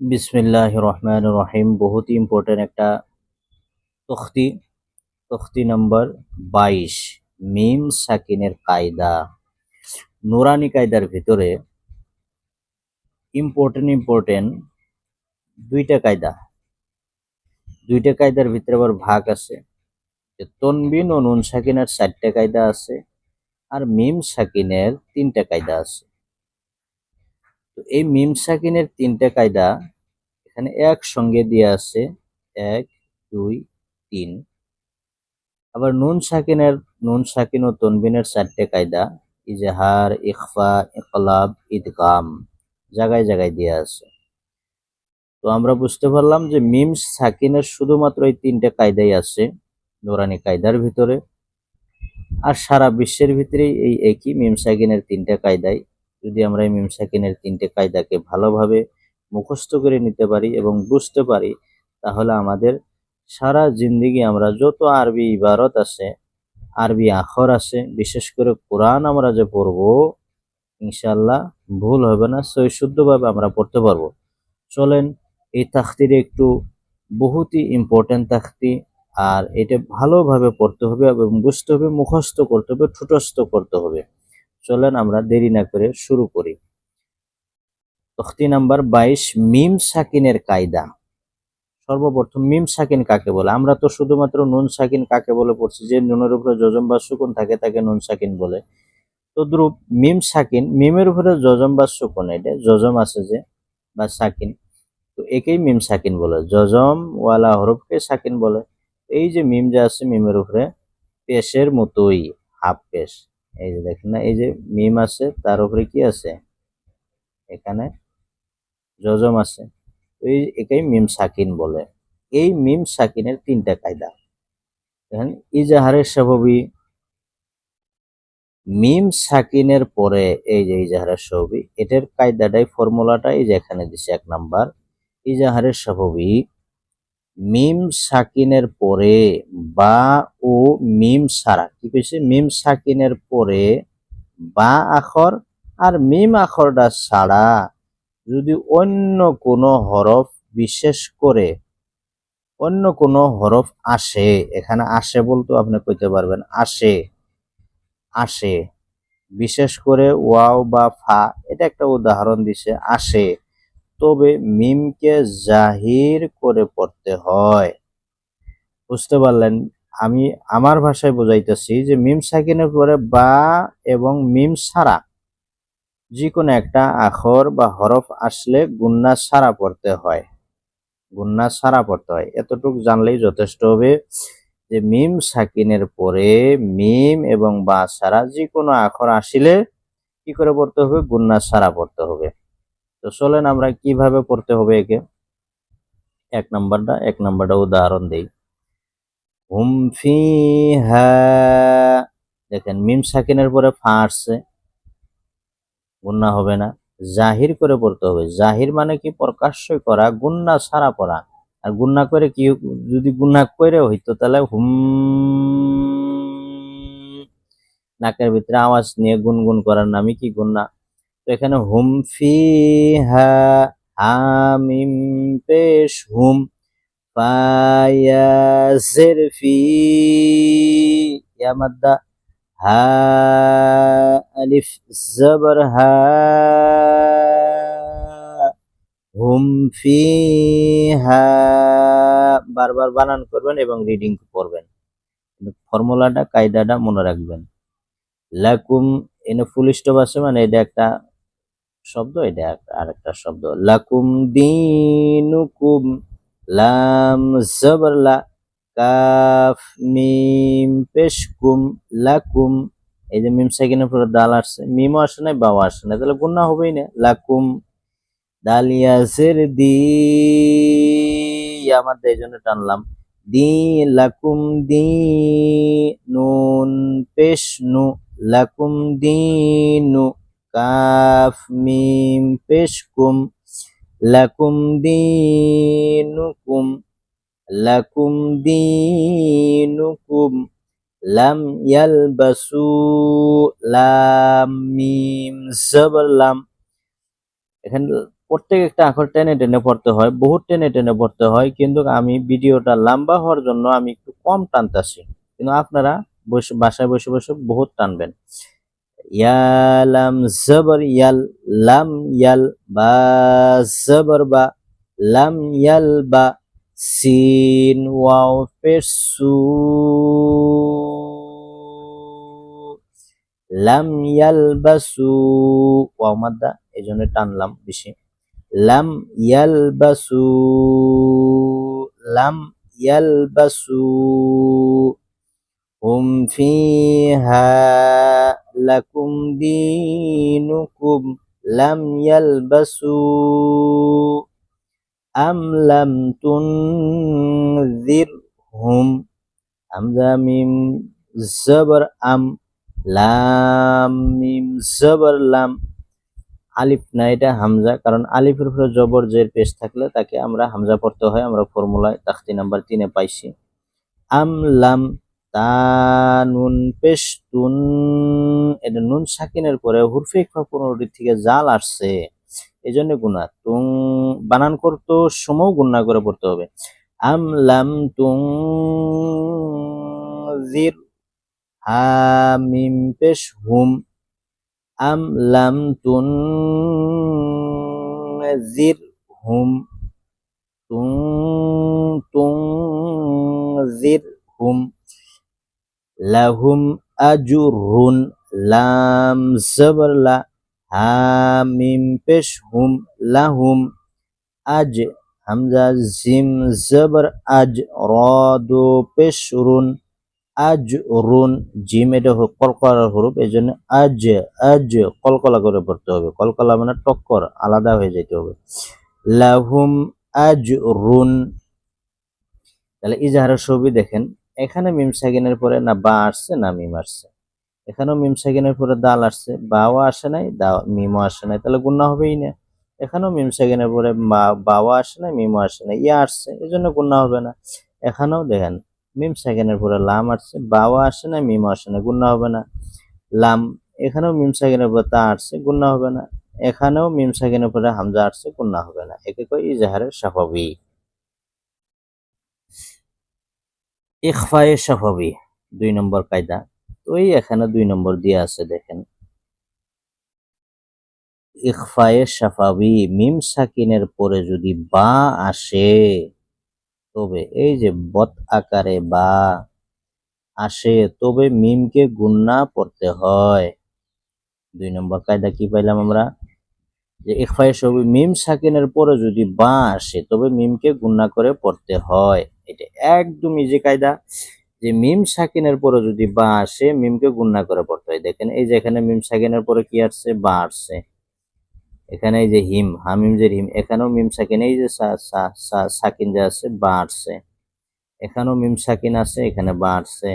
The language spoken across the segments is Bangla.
বিসমিল্লাহ রহমান রহিম বহুত ইম্পর্টেন্ট একটা তখতি। তখতি নম্বর বাইশ। মিম সাকিনের কায়দা। নুরানি কায়দার ভিতরে ইম্পর্টেন্ট ইম্পর্টেন্ট দুইটা কায়দা। দুইটা কায়দার ভিতরে আবার ভাগ আছে। তনবিন ও নুন সাকিনের চারটা কায়দা আছে আর মিম সাকিনের তিনটা কায়দা আছে। তো এই মিম সাকিনের তিনটা কায়দা এখানে একসঙ্গে দিয়ে আছে। এক, দুই, তিন। আবার নুন সাকিনের, নুন সাকিন ও তনবিনের চারটে কায়দা, ইজাহার, ইখফা, ইকলাব, ইদগাম জায়গায় জায়গায় দিয়ে আছে। তো আমরা বুঝতে পারলাম যে মিম সাকিনের শুধুমাত্র এই তিনটে কায়দাই আছে, নোরানি কায়দার ভিতরে। আর সারা বিশ্বের ভিতরেই এই একই মিম সাকিনের তিনটে কায়দাই। যদি আমরা এই মিম সাকিনের তিনটে কায়দাকে ভালোভাবে মুখস্থ করে নিতে পারি এবং বুঝতে পারি, তাহলে আমাদের সারা জিন্দিগি আমরা যত আরবি ইবারত আছে, আরবি আখর আছে, বিশেষ করে কোরআন আমরা যে পড়ব ইনশাল্লাহ ভুল হবে না সই শুদ্ধভাবে আমরা পড়তে পারব। চলেন, এই তাখতির একটু বহুতই ইম্পর্টেন্ট তাখতি, আর এটা ভালোভাবে পড়তে হবে এবং বুঝতে হবে, মুখস্থ করতে হবে, ঠুটস্থ করতে হবে। চলেন আমরা দেরি না করে শুরু করি। তখতি নাম্বার বাইশ, মিম সাকিনের কায়দা। সর্বপ্রথম মিম সাকিন কাকে বলে? আমরা তো শুধুমাত্র নুন সাকিন কাকে বলে পড়ছি? যে নুনের উপরে যজম বা সুকুন থাকে তাকে নুন সাকিন বলে। তদ্রুপ মিম সাকিন, মিমের উপরে যজম বা সুকুন, এটা যজম আছে যে, বা সাকিন। তো একেই মিম সাকিন বলে। যজম ওয়ালা হরফকে সাকিন বলে। এই যে মিম যে আছে, মিমের উপরে পেশের মতোই, হাফ পেশ। এই যে দেখেন না, এই যে মিম আছে, তার উপরে কি আছে? এখানে যজম আছে। এই একেই মিম সাকিন বলে। এই মিম সাকিনের তিনটা কায়দা। এখানে ইজাহারের স্বভাবী মিম সাকিনের পরে এই যে ইজাহারের স্বভাবী এটার কায়দাটাই ফর্মুলাটা এই যে এখানে দিছে এক নাম্বার। ইজাহারের স্বাভাবিক মিম সাকিনের পরে বা ও মিম সারা। কি কইছে? মিম সাকিনের পরে বা আখর আর মিম আখরটা ছাড়া যদি অন্য কোনো হরফ বিশেষ করে অন্য কোনো হরফ আসে, এখানে আসে বলতো আপনি কইতে পারবেন আসে আসে। বিশেষ করে ওয়াও বা ফা, এটা একটা উদাহরণ দিছে আসে। তবে মিমকে জাহির করে পড়তে হয়। বুঝতে পারলেন? আমি আমার ভাষায় বোঝাইতেছি যে মিম সাকিনের পরে বা এবং মিম সারা যে কোনো একটা আখর বা হরফ আসলে গুন্না সারা পড়তে হয়। গুন্না সারা পড়তে হয়। এতটুকু জানলেই যথেষ্ট হবে যে মিম সাকিনের পরে মিম এবং বা সারা যে কোনো আখর আসিলে কি করে পড়তে হবে? গুন্না সারা পড়তে হবে। তো চলেন আমরা কীভাবে পড়তে হবে একে? এক নাম্বারটা এক নাম্বারটা উদাহরণ দেই। হুম ফি দেখেন মিম সাকিনের পরে ফা আসছে। গুন্না হবে না। জাহির করে পড়তে হবে। জাহির মানে কি? প্রকাশ্য করা গুন্না সারা পড়া। আর গুন্না করে কি যদি গুন্না করে হইতো তাহলে হুম নাকের ভিতরে আওয়াজ নিয়ে গুনগুন করার নামই কি গুন্না এখানে হুম ফি হা হামিম পেশ হুম, ফায়াজের ফি ইয়ামাদ্দা হা, আলিফ জবর, হা, হুম ফি হা বারবার বানান করবেন এবং রিডিং করবেন ফর্মুলাটা, কায়দাটা মনে রাখবেন। লাকুম, এনে ফুল স্টপ আছে মানে এটা একটা শব্দ, এটা আর একটা শব্দ। লাকুম দিনুকুম লাম জবর লা কাফ মিম পেশকুম লাকুম। এই যে মিম সেকেন্ডের পরে দাল আসছে। মিমও আসে নাই বাবা আসে না তাহলে গুণা হবেই না। লাকুম দালিয়াসের দি আমার এই জন্য টানলাম। দি লাকুম দি নুন পেশ নু লাকুম দিনু কাফ মিম পেশকুম, লাকুম দিনুকুম লাকুম দিনুকুম, লাম ইয়ালবাসু লাম মিম জবর এখানে প্রত্যেক একটা আখর টেনে টেনে পড়তে হয়, বহুত টেনে টেনে পড়তে হয়, কিন্তু আমি ভিডিওটা লম্বা হওয়ার জন্য আমি একটু কম টানতাছি। কিন্তু আপনারা বসে, বাসায় বসে বসে বহুত টানবেন। ইয়ালাম জবর ইয়াল, লাম ইয়াল বা জবর বা, লাম ইয়াল বা, সিন, ওয়াও পেশু লাম ইয়ালবাসু ওয়াও মাদ্দা, এই টানলাম বেশি। লাম ইয়ালবাসু লাম ইয়ালবাসু হুম ফিহা লাকুম দীনুকুম লাম ইয়ালবাসু আম লাম তুনযিরহুম হামজা মিম জবর আম লাম মিম জবর লাম আলিফ না এটা হামজা, কারণ আলিফের উপরে জবর জের পেশ থাকলে তাকে আমরা হামজা পড়তে হয়, আমরা ফর্মুলায় তাখতি নাম্বার তিনে পাইছি। আম লাম তা নুন পেশ এটা নুন সাকিনের পরে হুরফে ইকফা পনেরোটি থেকে জাল আসছে। এই জন্য গুণা তুং বানান করতো সময় গুণা করে পড়তে হবে। আম লাম তুং জির, হামিম পেশ হুম, আম লাম তুন জির হুম, তুং তুং জির হুম। লাহুম আজুরুন লাম জবর লা, হামিম পেশ হুম লাহুম আজ, হামজা জিম জবর আজ, রদু পেশ রুন আজ রুন জিম এটা কলকলার হরুপ এই জন্য আজ আজ কলকলা করে পড়তে হবে। কলকলা মানে টক্কর, আলাদা হয়ে যেতে হবে। লাহুম আজ রুন তাহলে ইজাহারের ছবি দেখেন। এখানে মিম সাকিনের পরে না বা আসছে, না মিম আসছে। এখানেও মিম সাকিনের পরে দাল আসছে, বাও আসে নাই দা মিমও আসে নাই, তাহলে গুণা হবেই না। এখানেও মিম সাকিনের পরে বাও আসে নাই, মিমও আসে না ইয়া আসছে এই জন্য গুণা হবে না। এখানেও দেখেন, মিম সেকেন্ডের পরে লাম আসছে, বাও আসে না মিম আসে না গুণা হবে না। লাম, এখানেও মিম সেকেন্ডের পরে তা আসছে গুণা হবে না। এখানেও মিম সেকেন্ডের পরে হামজা আসছে গুণা হবে না। একে কয় ইজাহারের স্বাভাবিক ইখফায়ে স্বাভাবিক দুই নম্বর কায়দা। ওই এখানে দুই নম্বর দিয়ে আছে, দেখেন। ইখফায়ে সাফাবি মিম সাকিনের পরে যদি বা আসে, তবে এই যে বত আকারে বা আসে, তবে মিমকে গুন্না পড়তে হয়। দুই নম্বর কায়দা কি পাইলাম আমরা? যে ইখফায়ে সবই মিম সাকিনের পরে যদি বা আসে, তবে মিমকে গুন্না করে পড়তে হয়। এটা একদম ইজি কায়দা। যে মিম সাকিনের পরে যদি বা আসে, মিমকে গুন্না করে পড়তে হয়। দেখেন, এই যে এখানে মিম সাকিনের পরে কি আসছে? বা আসছে। এখানে এই যে হিম, হামিম যে হিম, এখানেও মিম সাকিন, এই যে সাকিন যে আছে বা আসছে। এখানেও মিম সাকিন আছে এখানে বা আসছে।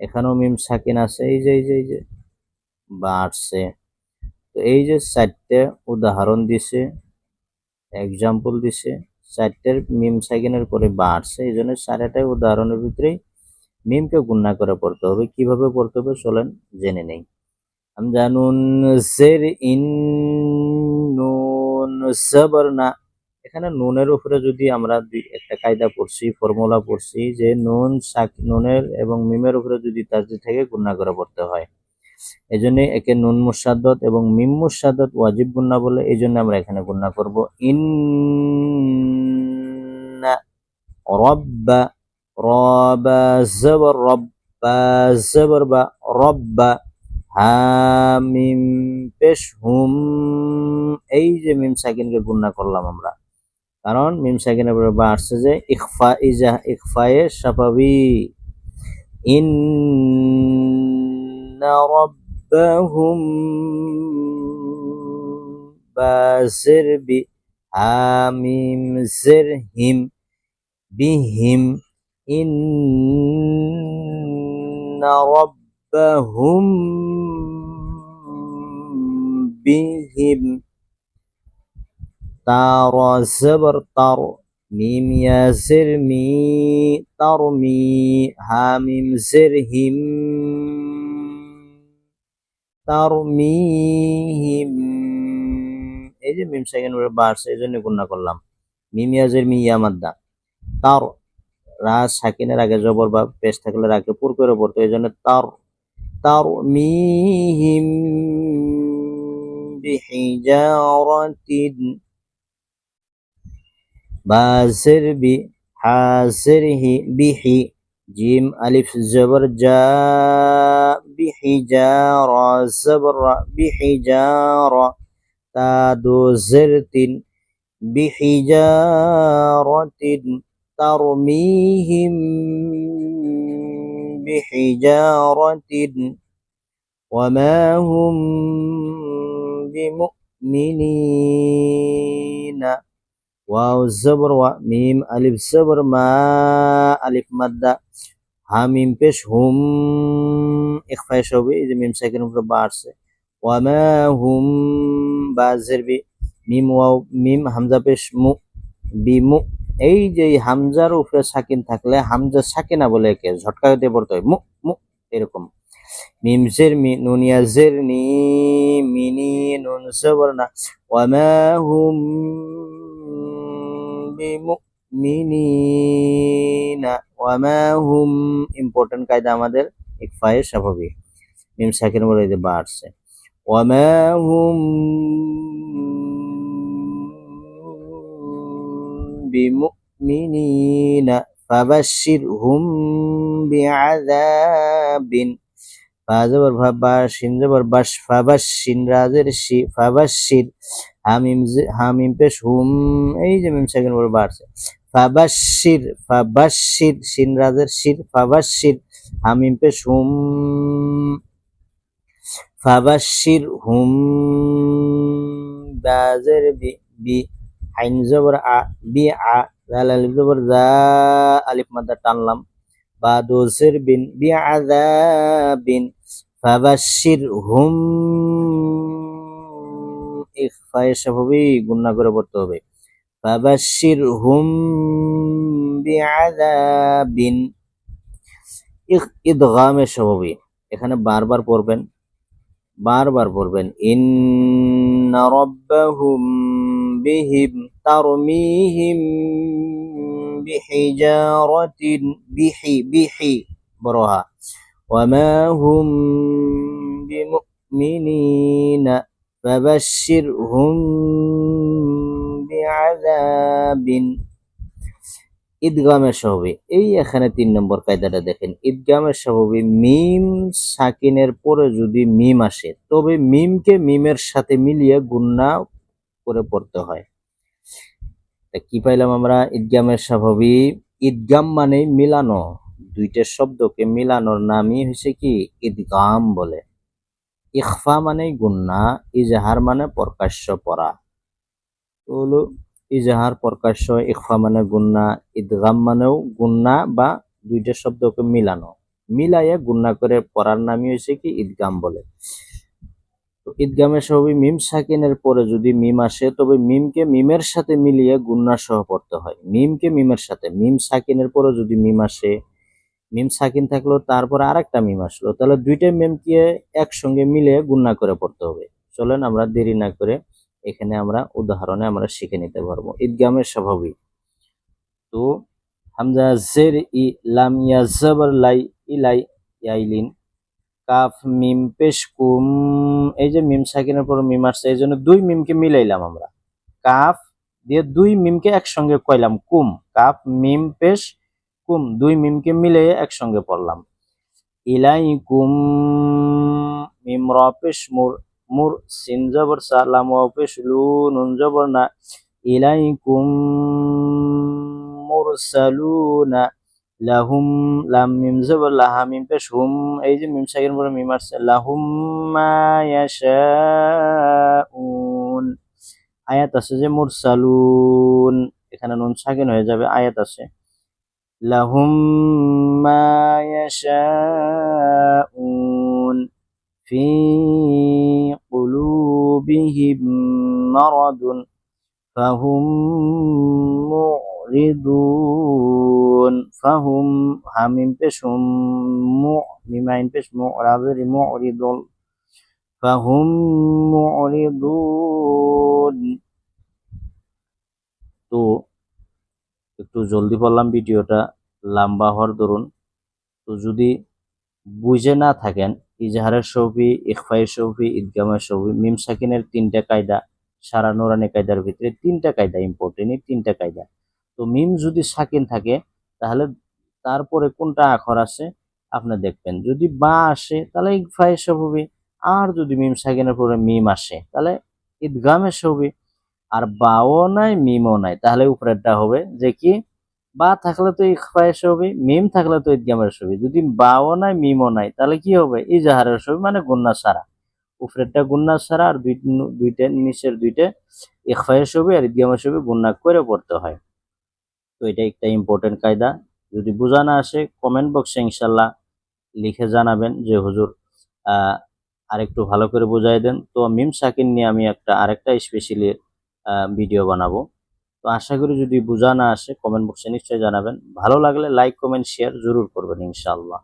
এখানেও মিম সাকিন আছে এই যে এই যে এই যে, বা আসছে। তো এই যে চারটে উদাহরণ দিছে এক্সাম্পল দিছে চারটের মিম সাকিনের পরে বা আসছে এই জন্য চারটাই উদাহরণের ভিতরেই মিমকে গুণনা করে পড়তে হবে। কীভাবে পড়তে হবে চলেন জেনে নেই। হামজা নুন জের ইন নুন জবর না। এখানে নুনের উপরে যদি আমরা দুই একটা কায়দা পড়ছি ফর্মুলা পড়ছি যে নুন শাক নুনের এবং মিমের উপরে যদি তাজি থেকে গুণা করে পড়তে হয়। এই জন্য একে নুন মুসাদ্দত এবং মিম মুসাদ্দত ওয়াজিব গুণা বলে, এই জন্য আমরা এখানে গুণা করব। ইন রব্বা রবা জবর রব্বা জবর বা রব্বা হামিম পেশ হুম এই যে মিম সাকিনকে গুণনা করলাম আমরা কারণ মিম সাকিনের পরে বা আসছে যে ইকফা ইজা ইকফায়ে সাফাবি ইন রব্বাহুম বাসির বি হামিম জির হিম বিহিম রব্বাহুম বিহিম তার জবর তার মিম ইয়াসির মি তারমি হামিম জিরহিম তারমিহিম এই যে মিম সেকেন্ড বার্স, এই জন্য গুণা করলাম। মিমিয়াজের মিয়া মাদ্দা তার রা সাকিনের আগে জবর বা পেশ থাকলে রাকে পুর করে পড়তো, এই জন্য তার তার মিহিম বিহিজারাতিন বাসির বি হাসির হি বিহি, জিম আলিফ জবর জা বিহিজারা জবর বিহিজারা তা ترميهم بحجارة وما هم بمؤمنين. واو الزبر وميم ألف زبر ما ألف مدة هميم بش هم إخفاء شوبي إذا ميم ساكن في البارس وما هم بازر بي. ميم واو ميم همزة بش مو بمؤمنين. এই যে হামজার উপরে সাকিন থাকলে, হামজা সাকিনা বলে একে, ঝটকা হতে পড়তে হয়। মুখ মুখ এরকম। মিমজের মি নুনিয়াজের নি, মিনি নুন সবর না। ওয়ামা হুম বিমুমিনিনা ওয়ামা হুম ইম্পর্টেন্ট কায়দা আমাদের, ইকফায়ে স্বাভাবিক মিম সাকিন বলে যে বা আসছে ওয়ামা হুম بمؤمنين فبشرهم بعذاب ফাজবর ভাবা শিন জবর বাস ফাবাস শিন রাজের শি ফাবাসির হামিম জে- হামিম পেশ হুম এই যে মিম সেকেন্ড বড় বাড়ছে ফাবাসির ফাবাসির শিন রাজের শির ফাবাসির হামিম পেশ হুম ফাবাসির হুম বাজের বি বি আইন জবর আ, বি, আ জাল আলিফ জবর জা, আলিফ মাদ্দা টানলাম। বা দোসের বিন, বি আযাবিন ফাবাশশির হুম ইখফায়ে স্বাভাবিক গুণনা করে পড়তে হবে। ফাবাশশির হুম বিআযাবিন ইখ, ইদগামে স্বাভাবিক এখানে বারবার পড়বেন বারবার পড়বেন। ইন্না রাব্বাহুম বিহিম তারমিহিম বিহিজারাতিন বিহি বিহি বড়হা ওয়ামা হুম বিমুমিনিনা ফাবাশশিরহুম বিআযাবিন ঈদগামের স্বভাবে এই এখানে তিন নম্বর কায়দাটা দেখেন। ঈদগামের স্বভাবে মিম সাকিনের পরে যদি মিম আসে, তবে মিমকে মিমের সাথে মিলিয়ে গুন্না করে পড়তে হয়। কি পাইলাম আমরা? ঈদগামের স্বাভাবিক ঈদগাম মানে মিলানো। দুইটা শব্দকে মিলানোর নামই হয়েছে কি? ঈদগাম বলে। ইখফা মানে গুন্না ইজাহার মানে প্রকাশ্য পড়া। হলো ইজাহার, প্রকাশ্য, ইখফা মানে গুন্না ঈদগাম মানেও গুন্না বা দুইটা শব্দকে মিলানো। মিলাইয়া গুন্না করে পড়ার নামই হয়েছে কি? ঈদগাম বলে। তো স্বভাবে মিম সাকিনের পরে যদি মিম আসে, তবে মিমকে মিমের সাথে মিলিয়ে গুন্না সহ পড়তে হয়। মিমকে মিমের সাথে, মিম সাকিনের পরে যদি মিম আসে, মিম সাকিন থাকল তারপরে আরেকটা মিম আসলো, তাহলে দুইটা মিমকে একসঙ্গে মিলে গুন্না করে পড়তে হবে। চলেন আমরা দেরি না করে এখানে আমরা উদাহরণে আমরা শিখে নিতে পারব। ঈদগামের স্বাভাবিক তো হামজা জের ই লাম ইয়া জবর লাই ইলাই ইয়াইলিন কাফ, মিম, পেশ, কুম, এই যে মিম সাকিনের পর মিম আসছে, এই জন্য দুই মিমকে মিলাইলাম আমরা। কাফ দিয়ে দুই মিমকে একসঙ্গে কইলাম, কুম, কাফ, মিম, পেশ, কুম, দুই মিমকে মিলে একসঙ্গে পড়লাম। ইলাই কুম মিম র মুর মুর, সিন জবর, সালাম ও পেশ লু নুন জবর, না। ইলাই কুম মুরসালুনা। লাহুম লাম মিম জবর লাহা মিম পেশ হুম এই যে মিম সাকির পরে মিম আসছে লাহুম মা ইয়াশাউন আয়াত আছে যে মুরসালুন এখানে নুন সাকিন হয়ে যাবে আয়াত আছে লাহুম মা ইয়াশাউন ফি قلوبهم مرض فهم মুরিদুন ফাহুম হামিম পেশুম মু মিমাইন পেশ মু রাজের মুরিদুল ফাহুম মুরিদুন তো একটু জলদি পড়লাম ভিডিওটা, লম্বা হওয়ার দরুন। তো যদি বুঝে না থাকেন, ইজাহারের সৌফি ইকফাই সৌফি ইদগামের সৌফি মিম সাকিনের তিনটা কায়দা, সারা নোরানি কায়দার ভিতরে তিনটা কায়দা ইম্পর্টেন্ট তিনটা কায়দা। তো মিম যদি সাকিন থাকে, তাহলে তারপরে কোনটা আখর আছে আপনি দেখবেন। যদি বা আসে, তাহলে ইকফাই সৌফি আর যদি মিম সাকিনের পরে মিম আসে, তাহলে ঈদগামের সৌফি আর বাও নাই, মিমও নাই, তাহলে উপরেরটা হবে। যে কি? বা থাকলে তো ইকফায়ের ছবি মিম থাকলে তো ইদগামের ছবি। যদি বাও নাই, মিমও নাই, তাহলে কি হবে? ইজাহারের ছবি মানে গুন্না সারা উপরেরটা গুন্না সারা আর দুই দুইটা নিচের দুইটা ইকফায়ের ছবি আর ইদগামের ছবি গুন্না করে পড়তে হয়। তো এটা একটা ইম্পর্টেন্ট কায়দা। যদি বোঝা না আসে কমেন্ট বক্সে ইনশাল্লাহ লিখে জানাবেন যে, হুজুর আরেকটু ভালো করে বোঝাই দেন। তো মিম সাকিন নিয়ে আমি একটা, আরেকটা স্পেশালি ভিডিও বানাবো। তো আশা করি যদি বোঝা না আসে কমেন্ট বক্সে নিশ্চয়ই জানাবেন। ভালো লাগলে লাইক কমেন্ট শেয়ার জরুর করবেন ইনশাআল্লাহ।